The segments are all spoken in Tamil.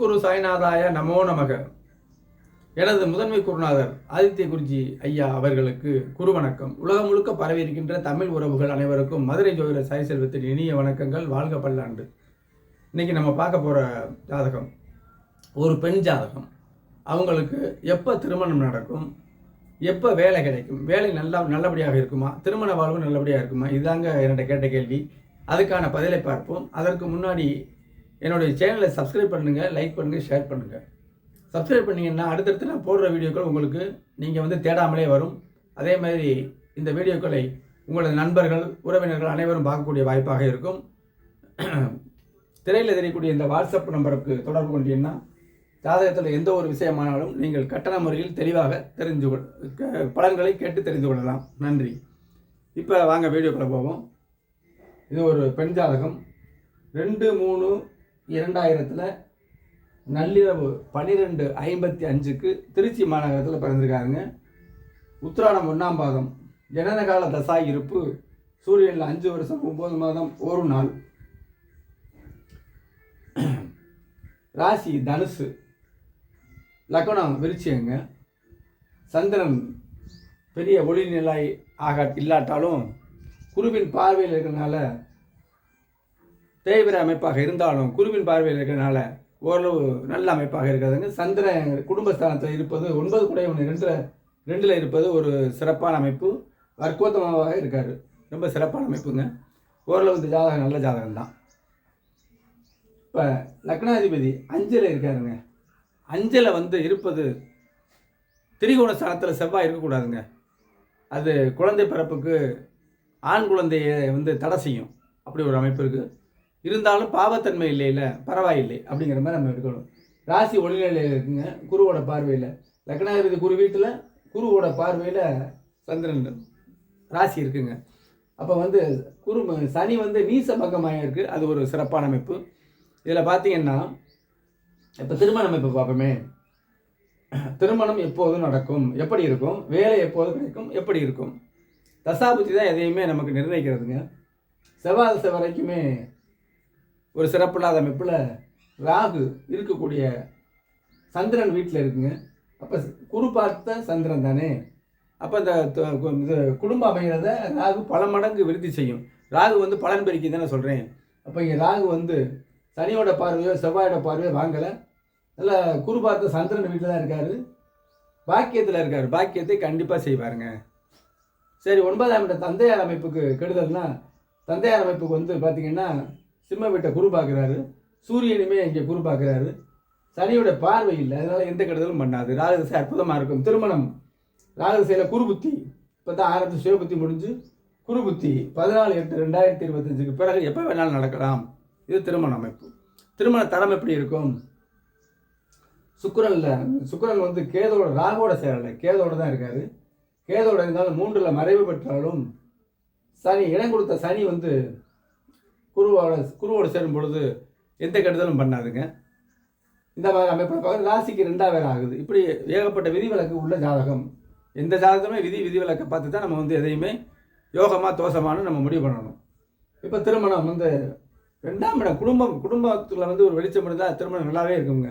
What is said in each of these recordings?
குரு சாய்நாதாய நமோ நமக. எனது முதன்மை குருநாதர் ஆதித்ய குருஜி ஐயா அவர்களுக்கு குரு வணக்கம். உலகம் முழுக்க பரவி இருக்கின்ற தமிழ் உறவுகள் அனைவருக்கும் மதுரை ஜோதிட சாய் செல்வத்தின் இனிய வணக்கங்கள். வாழ்க பல்லாண்டு. இன்னைக்கு நம்ம பார்க்க போகிற ஜாதகம் ஒரு பெண் ஜாதகம். அவங்களுக்கு எப்போ திருமணம் நடக்கும்? எப்போ வேலை கிடைக்கும்? வேலை நல்லா நல்லபடியாக இருக்குமா? திருமண வாழ்வு நல்லபடியாக இருக்குமா? இதுதாங்க என்னோட கேட்ட கேள்வி. அதுக்கான பதிலை பார்ப்போம். அதற்கு முன்னாடி என்னுடைய சேனலை சப்ஸ்கிரைப் பண்ணுங்கள் லைக் பண்ணுங்கள் ஷேர் பண்ணுங்கள் சப்ஸ்கிரைப் பண்ணீங்கன்னா அடுத்தடுத்து நான் போடுற வீடியோக்கள் உங்களுக்கு நீங்கள் வந்து தேடாமலே வரும். அதே மாதிரி இந்த வீடியோக்களை உங்களது நண்பர்கள் உறவினர்கள் அனைவரும் பார்க்கக்கூடிய வாய்ப்பாக இருக்கும். திரையில் தெரியக்கூடிய இந்த வாட்ஸ்அப் நம்பருக்கு தொடர்பு கொண்டீங்கன்னா ஜாதகத்தில் எந்த ஒரு விஷயமானாலும் நீங்கள் கட்டண முறையில் தெளிவாக தெரிஞ்சு கொள் க- பலன்களை கேட்டு தெரிந்து கொள்ளலாம். நன்றி. இப்போ வாங்க வீடியோக்குள்ளே போவோம். இது ஒரு பெண் ஜாதகம். ரெண்டு மூணு இரண்டாயிரத்தில் நள்ளிரவு பன்னிரெண்டு ஐம்பத்தி அஞ்சுக்கு திருச்சி மாநகரத்தில் பிறந்திருக்காருங்க. உத்திராடம் ஒன்றாம் பாதம். ஜனனகால தசா இருப்பு. சூரியனில் அஞ்சு வருஷம் ஒம்பது மாதம் ஒரு நாள். ராசி தனுசு. லக்னம் விருச்சியங்க சந்திரன் பெரிய ஒளி நிலை ஆக இல்லாட்டாலும் குருவின் பார்வையில் இருக்கிறனால தேய்பிர அமைப்பாக இருந்தாலும் குருவின் பார்வையில் இருக்கிறனால ஓரளவு நல்ல அமைப்பாக இருக்கிறதுங்க. சந்திரன் குடும்பஸ்தானத்தில் இருப்பது ஒன்பது கூட ஒன்று ரெண்டில் ரெண்டில் இருப்பது ஒரு சிறப்பான அமைப்பு. வர்க்கோத்தமாக இருக்கார். ரொம்ப சிறப்பான அமைப்புங்க. ஓரளவு இந்த ஜாதகம் நல்ல ஜாதகம் தான் இப்போ லக்னாதிபதி அஞ்சில் இருக்காருங்க. அஞ்சில் வந்து இருப்பது திரிகோண ஸ்தானத்தில் செவ்வாய் இருக்கக்கூடாதுங்க. அது குழந்தை பிறப்புக்கு ஆண் குழந்தையை வந்து தடை செய்யும். அப்படி ஒரு அமைப்பு இருக்குது இருந்தாலும் பாவத்தன்மை இல்லைல்ல பரவாயில்லை அப்படிங்கிற மாதிரி நம்ம எடுக்கணும். ராசி ஒளிநிலையில் இருக்குங்க குருவோட பார்வையில். லக்னாதிபதி குரு வீட்டில் குருவோட பார்வையில் சந்திரன் ராசி இருக்குங்க. அப்போ வந்து குரு சனி வந்து நீச பக்கமாக இருக்குது அது ஒரு சிறப்பான அமைப்பு. இதில் பார்த்தீங்கன்னா இப்போ திருமண அமைப்பு பார்ப்போமே திருமணம் எப்போதும் நடக்கும். எப்படி இருக்கும்? வேலை எப்போது கிடைக்கும்? எப்படி இருக்கும்? தசாபுத்தி தான் எதையுமே நமக்கு நிர்ணயிக்கிறதுங்க. செவ்வாய் வரைக்குமே ஒரு சிறப்பில்லாத அமைப்பில் ராகு இருக்கக்கூடிய சந்திரன் வீட்டில் இருக்குங்க. அப்போ குரு பார்த்த சந்திரன் தானே. அப்போ இந்த இது குடும்ப அமைகிறத ராகு பல மடங்கு விருத்தி செய்யும். ராகு வந்து பலன் பெருக்கி தானே சொல்கிறேன் அப்போ இங்கே ராகு வந்து சனியோட பார்வையோ செவ்வாயோட பார்வையோ வாங்கலை. நல்ல குரு பார்த்த சந்திரன் வீட்டில் தான் இருக்கார். பாக்கியத்தில் இருக்கார். பாக்கியத்தை கண்டிப்பாக செய்வாருங்க. சரி ஒன்பதாம் இடம் தந்தையார் அமைப்புக்கு கெடுதல்னா தந்தையார் அமைப்புக்கு வந்து பார்த்தீங்கன்னா சிம்ம வீட்டை குரு பார்க்குறாரு. சூரியனுமே இங்கே குரு பார்க்குறாரு. சனியோட பார்வை இல்லை. அதனால எந்த கெடுதலும் பண்ணாது. ராகுதசை அற்புதமாக இருக்கும். திருமணம். ராகுதசையில் குரு புத்தி. இப்போ தான் ஆரம்பித்து சிவபுத்தி முடிஞ்சு குரு புத்தி. பதினாலு எட்டு ரெண்டாயிரத்தி இருபத்தஞ்சுக்கு பிறகு எப்போ வேணாலும் நடக்கலாம். இது திருமண அமைப்பு. திருமண தரம் எப்படி இருக்கும்? சுக்கரனில் சுக்கரன் வந்து கேதோட ராகோட சேரலை கேதோட தான் இருக்காரு. கேதோட இருந்தாலும் மூன்றில் மறைவு பெற்றாலும் சனி இடம் கொடுத்த சனி வந்து குருவோட குருவோடு சேரும் பொழுது எந்த கெடுதலும் பண்ணாதுங்க. இந்த மாதிரி அமைப்பில் பார்க்க ராசிக்கு ரெண்டாவது வேலை ஆகுது. இப்படி ஏகப்பட்ட விதிவிலக்கு உள்ள ஜாதகம். எந்த ஜாதகமே விதி விதிவிலக்கை பார்த்து தான் நம்ம வந்து எதையுமே யோகமாக தோஷமானு நம்ம முடிவு பண்ணணும். இப்போ திருமணம் வந்து ரெண்டாம் இடம். குடும்பம் குடும்பத்தில் வந்து ஒரு வெளிச்சம் இருந்தால் திருமணம் நல்லாவே இருக்குங்க.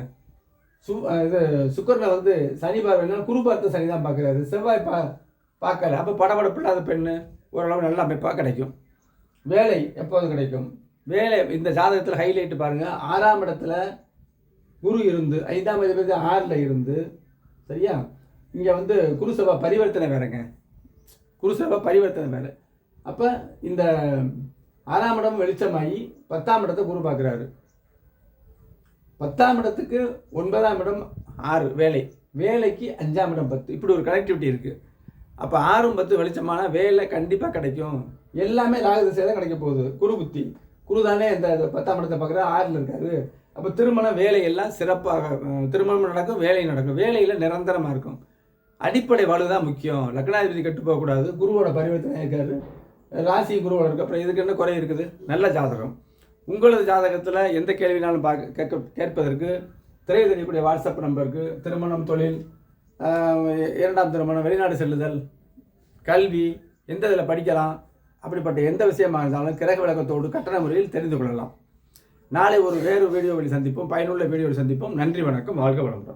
சு இது சுக்கரில் வந்து சனி பார்வைனா குரு பார்த்த சனி தான் பார்க்குறாரு. செவ்வாய் பா பார்க்கல. அப்போ படபடப்பு இல்லாத பெண்ணு ஓரளவு நல்ல அமைப்பாக கிடைக்கும். வேலை எப்போது கிடைக்கும்? வேலை இந்த ஜாதகத்தில் ஹைலைட் பாருங்கள் ஆறாம் இடத்துல குரு இருந்து ஐந்தாம் அதிபதி ஆறில் இருந்து சரியா? இங்கே வந்து குருசபா பரிவர்த்தனை வேறங்க. குருசபா பரிவர்த்தனை வேறு. அப்போ இந்த ஆறாம் இடம் வெளிச்சமாகி பத்தாம் இடத்தை குரு பார்க்குறாரு. பத்தாம் இடத்துக்கு ஒன்பதாம் இடம் ஆறு வேலை. வேலைக்கு அஞ்சாம் இடம் பத்து. இப்படி ஒரு கனெக்டிவிட்டி இருக்குது அப்போ ஆறும் பத்து வெளிச்சமான வேலை கண்டிப்பாக கிடைக்கும். எல்லாமே ராகதிசை தான் கிடைக்க போகுது. குரு புத்தி குரு தானே இந்த பத்தாம் இடத்தை பார்க்குற ஆறில் இருக்காரு. அப்போ திருமணம் வேலையெல்லாம் சிறப்பாக திருமணம் நடக்கும் வேலை நடக்கும். வேலையில் நிரந்தரமாக இருக்கும். அடிப்படை வலு தான் முக்கியம். லக்னாதிபதி கெட்டு போகக்கூடாது குருவோட பரிவர்த்தனை இருக்காரு. ராசி குருவோட இருக்கு. அப்புறம் இதுக்கு என்ன குறை இருக்குது? நல்ல ஜாதகம். உங்களது ஜாதகத்தில் எந்த கேள்வினாலும் பார்க்க கேட்க கேட்பதற்கு திரை தெரியக்கூடிய வாட்ஸ்அப் நம்பருக்கு திருமணம் தொழில் இரண்டாம் திருமணம் வெளிநாடு செல்லுதல் கல்வி எந்த இதில் படிக்கலாம் அப்படிப்பட்ட எந்த விஷயமாக இருந்தாலும் கிரக விளக்கத்தோடு கட்டண முறையில் தெரிந்து கொள்ளலாம். நாளை ஒரு வேறு வீடியோவில் சந்திப்போம். பயனுள்ள வீடியோவில் சந்திப்போம். நன்றி வணக்கம். வாழ்க வளமுடன்.